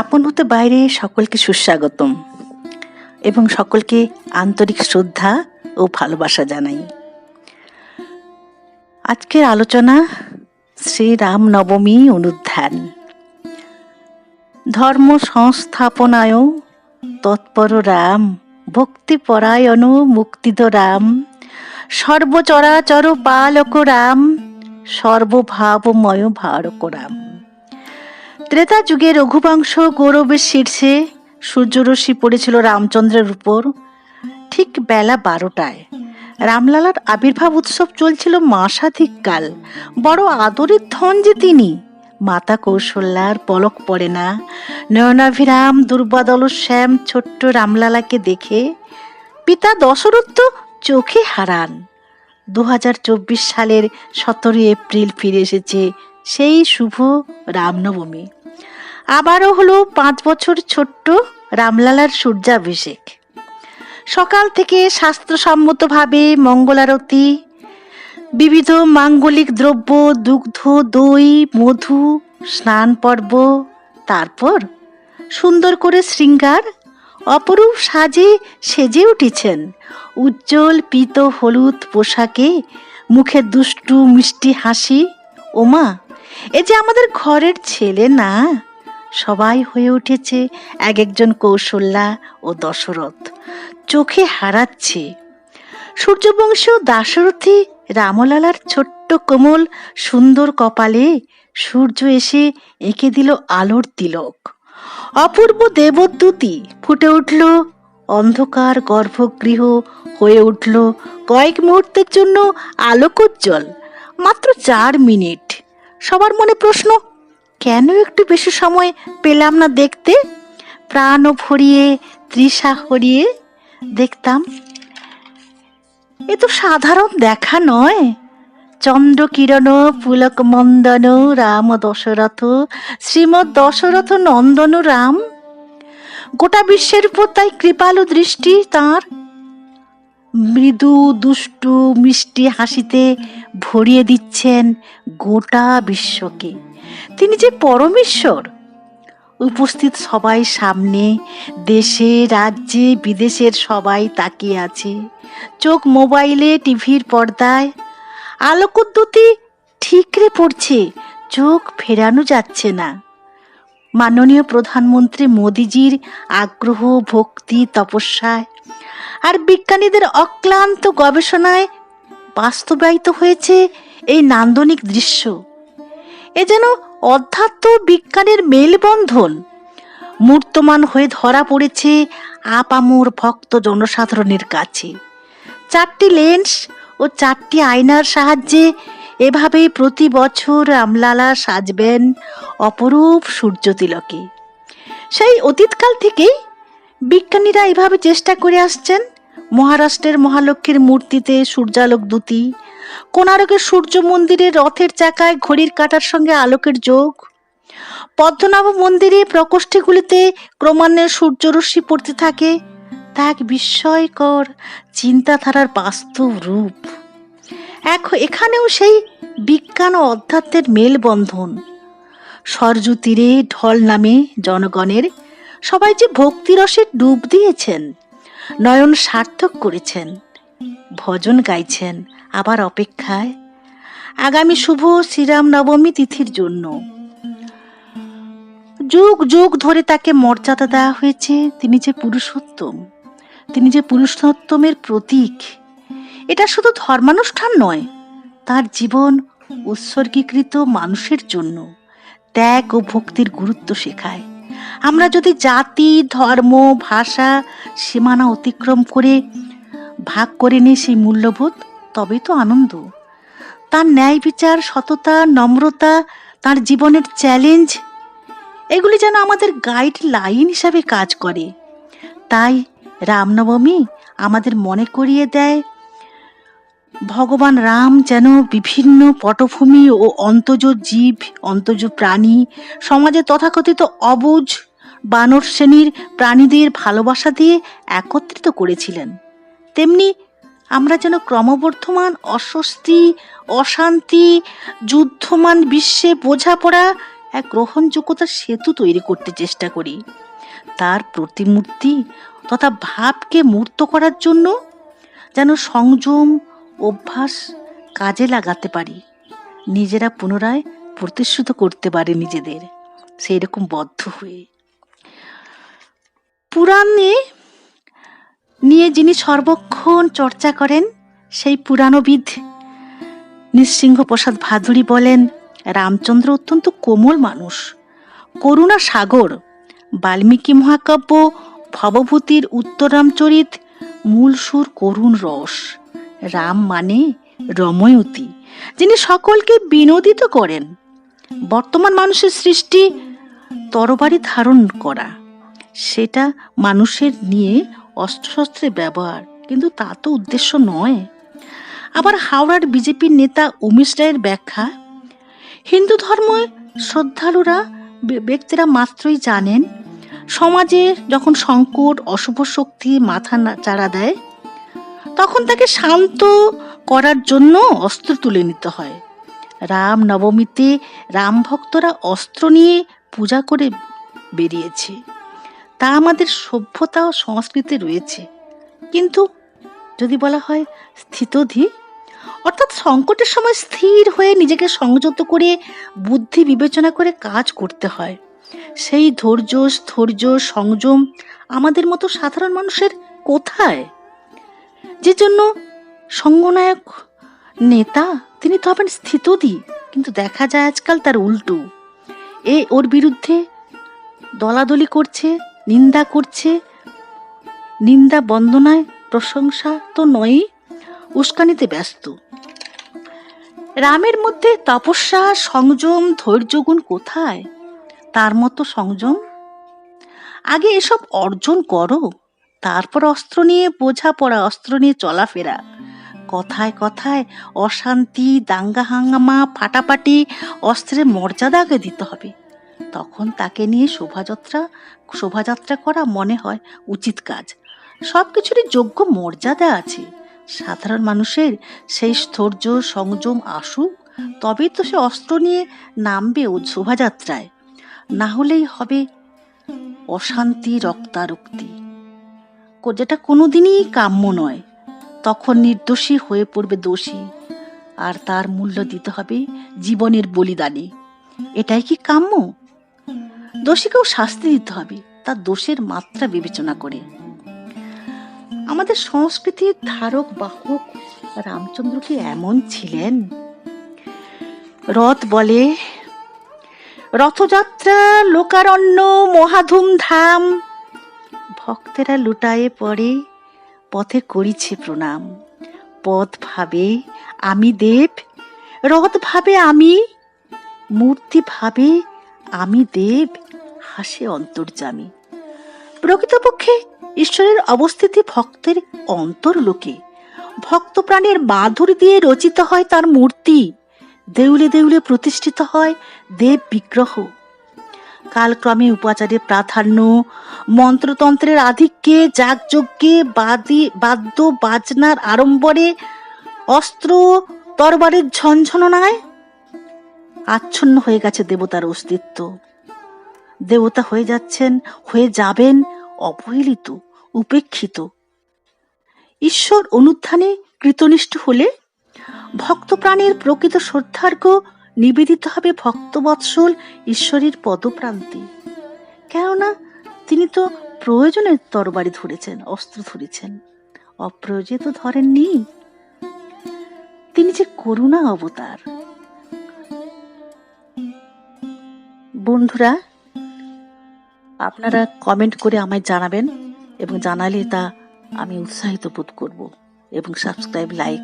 আপন হতে বাইরে সকলকে সুস্বাগতম এবং সকলকে আন্তরিক শ্রদ্ধা ও ভালোবাসা জানাই। আজকের আলোচনা শ্রীরাম নবমী অনুধ্যান। ধর্ম সংস্থাপনায় তৎপর রাম ভক্তিপরায়ণ মুক্তিদ রাম, সর্বচরাচর বালক রাম, সর্বভাবময় ভারক রাম। ত্রেতা যুগে রঘুবংশ গৌরবের শীর্ষে সূর্যরশ্মি পড়েছিল রামচন্দ্রের উপর। ঠিক বেলা বারোটায় রামলালার আবির্ভাব উৎসব চলছিল মাসাধিক কাল। বড় আদরের ধন যে তিনি, মাতা কৌশল্যার পলক পড়ে না। নয়নাভিরাম দুর্বাদল শ্যাম ছোট্ট রামলালাকে দেখে পিতা দশরথ তো চোখে হারান। দু হাজার চব্বিশ সালের সতেরোই এপ্রিল ফিরে এসেছে সেই শুভ রামনবমী। আবারও হলো পাঁচ বছর ছোট্ট রামলালার সূর্যাভিষেক। সকাল থেকে শাস্ত্রসম্মতভাবে মঙ্গলারতি, বিবিধ মাঙ্গলিক দ্রব্য, দুগ্ধ, দই, মধু, স্নান পর্ব, তারপর সুন্দর করে শৃঙ্গার অপরূপ সাজে সেজে উঠেছেন। উজ্জ্বল পিত হলুদ পোশাকে মুখে দুষ্টু মিষ্টি হাসি, ওমা, এ যে আমাদের ঘরের ছেলে না? সবাই হয়ে উঠেছে এক একজন কৌশল্যা ও দশরথ। চোখে হারাচ্ছে। সূর্যবংশী দাশরথী রামলালার ছোট্ট কোমল, সুন্দর কপালে সূর্য এসে এঁকে দিল আলোর তিলক। অপূর্ব দেবদ্যুতি ফুটে উঠল, অন্ধকার গর্ভগৃহ হয়ে উঠল। কয়েক মুহূর্তের জন্য আলোকোজ্জ্বল, মাত্র চার মিনিট। সবার মনে প্রশ্ন কেন একটু বেশি সময় পেলাম না দেখতে? প্রাণ ভরিয়ে, তৃষা হরিয়ে দেখতাম। এ তো সাধারণ দেখা নয়। চন্দ্র কিরণ পুলক মন্দন রাম দশরথ শ্রীমৎ দশরথ নন্দন, রাম। গোটা বিশ্বের উপর তাই কৃপালু দৃষ্টি তার। মৃদু, দুষ্টু, মিষ্টি হাসিতে ভরিয়ে দিচ্ছেন গোটা বিশ্বকে। তিনি যে পরমেশ্বর। উপস্থিত সবাই সামনে, দেশে, রাজ্যে, বিদেশের সবাই তাকিয়ে আছে। চোখ মোবাইলে, টিভির পর্দায়। আলোকদ্যুতি ঠিকরে পড়ছে, চোখ ফেরানো যাচ্ছে না। মাননীয় প্রধানমন্ত্রী মোদিজির আগ্রহ, ভক্তি, তপস্যায় আর বিজ্ঞানীদের অক্লান্ত গবেষণায় বাস্তবায়িত হয়েছে এই নান্দনিক দৃশ্য। এ যেন অধ্যাত্ম বিজ্ঞানের মেলবন্ধন। মূর্তমান হয়ে ধরা পড়েছে আপামোর ভক্ত জনসাধারণের কাছে। চারটি লেন্স ও চারটি আয়নার সাহায্যে এভাবেই প্রতি বছর রামলালা সাজবেন অপরূপ সূর্যতিলকে সেই অতীতকাল থেকেই বিজ্ঞানীরা এভাবে চেষ্টা করে আসছেন মহারাষ্ট্রের মহালক্ষ্মীর মূর্তিতে সূর্যালোক দ্যুতি কোনারকের সূর্য মন্দিরে রথের চাকায় ঘড়ির কাঁটার সঙ্গে আলোকের যোগ। পদ্মনাভ মন্দিরে প্রকোষ্ঠীগুলিতে ক্রমান্বয়ে সূর্যরশ্মি পড়তে থাকে। তা এক বিস্ময়কর চিন্তাধারার বাস্তব রূপ। এক এখানেও সেই বিজ্ঞান ও অধ্যাত্মের মেলবন্ধন। সরজু তীরে ঢল নামে জনগণের সবাই যে ভক্তিরসে ডুব দিয়েছেন, নয়ন সার্থক করেছেন। ভজন গাইছেন আবার অপেক্ষায়। আগামী শুভ শ্রীরাম নবমী তিথির জন্য। যুগ যুগ ধরে তাকে মর্যাদা দেওয়া হয়েছে, তিনি যে পুরুষোত্তম, তিনি যে পুরুষোত্তমের প্রতীক, এটা শুধু ধর্মানুষ্ঠান নয়, তার জীবন উৎসর্গীকৃত মানুষের জন্য, ত্যাগ ও ভক্তির গুরুত্ব শেখায়। আমরা যদি জাতি, ধর্ম, ভাষা, সীমানা অতিক্রম করে ভাগ করে নিই সেই মূল্যবোধ, তবেই তো আনন্দ। তার ন্যায় বিচার, সততা, নম্রতা, তার জীবনের চ্যালেঞ্জ এগুলি যেন আমাদের গাইড লাইন হিসাবে কাজ করে। তাই রামনবমী আমাদের মনে করিয়ে দেয়, ভগবান রাম যেন বিভিন্ন পটভূমি ও অন্তজ জীব, অন্তজ প্রাণী, সমাজে তথাকথিত অবুঝ বানর শ্রেণির প্রাণীদের ভালোবাসা দিয়ে একত্রিত করেছিলেন। তেমনি আমরা যেন ক্রমবর্ধমান অস্বস্তি, অশান্তি, যুদ্ধমান বিশ্বে বোঝাপড়া এক গ্রহণযোগ্যতার সেতু তৈরি করতে চেষ্টা করি। তার প্রতিমূর্তি তথা ভাবকে মূর্ত করার জন্য যেন সংযম, অভ্যাস কাজে লাগাতে পারি। নিজেরা পুনরায় প্রতিষ্ঠিত করতে পারে নিজেদের। সেই রকম বদ্ধ হয়ে। পুরাণে নিয়ে যিনি সর্বক্ষণ চর্চা করেন, সেই পুরাণবিদ নৃসিংহ প্রসাদ ভাদুরী বলেন, রামচন্দ্র অত্যন্ত কোমল মানুষ। করুণা সাগর, বাল্মীকি মহাকাব্য, ভবভূতির উত্তরামচরিত মূল সুর করুণ রস। রাম মানে রময়তী, যিনি সকলকে বিনোদিত করেন। বর্তমান মানুষের সৃষ্টি তরবারি ধারণ করা। সেটা মানুষের নিয়ে অস্ত্রশস্ত্রের ব্যবহার, কিন্তু তা তো উদ্দেশ্য নয়। আবার হাওড়ার বিজেপির নেতা উমেশ রায়ের ব্যাখ্যা, হিন্দু ধর্ম শ্রদ্ধালুরা ব্যক্তিরা মাত্রই জানেন, সমাজে যখন সংকট, অশুভ শক্তি মাথা চাড়া দেয়, তখন তাকে শান্ত করার জন্য অস্ত্র তুলে নিতে হয়। রাম নবমীতে রাম ভক্তরা অস্ত্র নিয়ে পূজা করে বেরিয়েছে। তা আমাদের সভ্যতা ও সংস্কৃতি রয়েছে। কিন্তু যদি বলা হয় স্থিতধি অর্থাৎ সংকটের সময় স্থির হয়ে নিজেকে সংযত করে বুদ্ধি বিবেচনা করে কাজ করতে হয়। সেই ধৈর্য, স্থৈর্য, সংযম আমাদের মতো সাধারণ মানুষের কোথায়? যে জন্য সঙ্গনায়ক নেতা তিনি তো হবেন স্থিতধি কিন্তু দেখা যায় আজকাল তার উল্টো। এ ওর বিরুদ্ধে দলাদলি করছে নিন্দা করছে। নিন্দা বন্দনায় প্রশংসা তো নয়ই উস্কানিতে ব্যস্ত। রামের মধ্যে তপস্যা, সংযম, ধৈর্যগুণ কোথায়? তার মতো সংযম? আগে এসব অর্জন করো, তারপর অস্ত্র নিয়ে, বোঝাপড়া, অস্ত্র নিয়ে চলাফেরা। কথায় কথায় অশান্তি, দাঙ্গা হাঙ্গামা, ফাটাফাটি, অস্ত্রের মর্যাদা আগে দিতে হবে। তখন তাকে নিয়ে শোভাযাত্রা শোভাযাত্রা করা মনে হয় উচিত কাজ। সব কিছুরই যোগ্য মর্যাদা আছে। সাধারণ মানুষের সেই স্থৈর্য সংযম আসুক, তবেই তো সে অস্ত্র নিয়ে নামবে ও শোভাযাত্রায়। না হলেই হবে অশান্তি, রক্তারক্তি। যেটা কোনোদিনই কাম্য নয়। তখন নির্দোষী হয়ে পড়বে দোষী। আর তার মূল্য দিতে হবে জীবনের বলিদানে। এটাই কি কাম্য? দোষীকেও শাস্তি দিতে হবে তার দোষের মাত্রা বিবেচনা করে। আমাদের সংস্কৃতির ধারক বাহক রামচন্দ্র কি এমন ছিলেন? রথ বলে, রথযাত্রা, লোকারণ্য, মহাধুমধাম, ভক্তেরা লুটায়ে পড়ে, পথে করিছে প্রণাম। পথ ভাবে আমি দেব, রথ ভাবে আমি, মূর্তি ভাবে আমি দেব, হাসে অন্তর্জামী প্রকৃতপক্ষে ঈশ্বরের অবস্থিতি ভক্তের অন্তর্লোকে। ভক্ত প্রাণের মাধুরী দিয়ে রচিত হয় তার মূর্তি। দেউলে দেউলে প্রতিষ্ঠিত হয় দেব বিগ্রহ। কালক্রমে উপাচারের প্রাধান্য, মন্ত্রতন্ত্রের আধিক্যে, যাগযজ্ঞে, বাদি, বাদ্য বাজনার আড়ম্বরে, অস্ত্র তরবারের ঝনঝননায় আচ্ছন্ন হয়ে গেছে দেবতার অস্তিত্ব। দেবতা হয়ে যাচ্ছেন, হয়ে যাবেন অবহেলিত, উপেক্ষিত। ঈশ্বর অনুত্থানে কৃতনিষ্ঠ হলে ভক্ত প্রাণের প্রকৃত শ্রদ্ধার্ঘ নিবেদিত হবে ভক্তবৎসল ঈশ্বরের পদপ্রান্তে। কেননা তিনি তো প্রয়োজনের তরবারি ধরেছেন, অস্ত্র ধরেছেন। অপ্রয়োজনে তো ধরেননি। তিনি যে করুণা অবতার। বন্ধুরা, আপনারা কমেন্ট করে আমায় জানাবেন এবং জানালে তা আমি উৎসাহিত বোধ করব এবং সাবস্ক্রাইব লাইক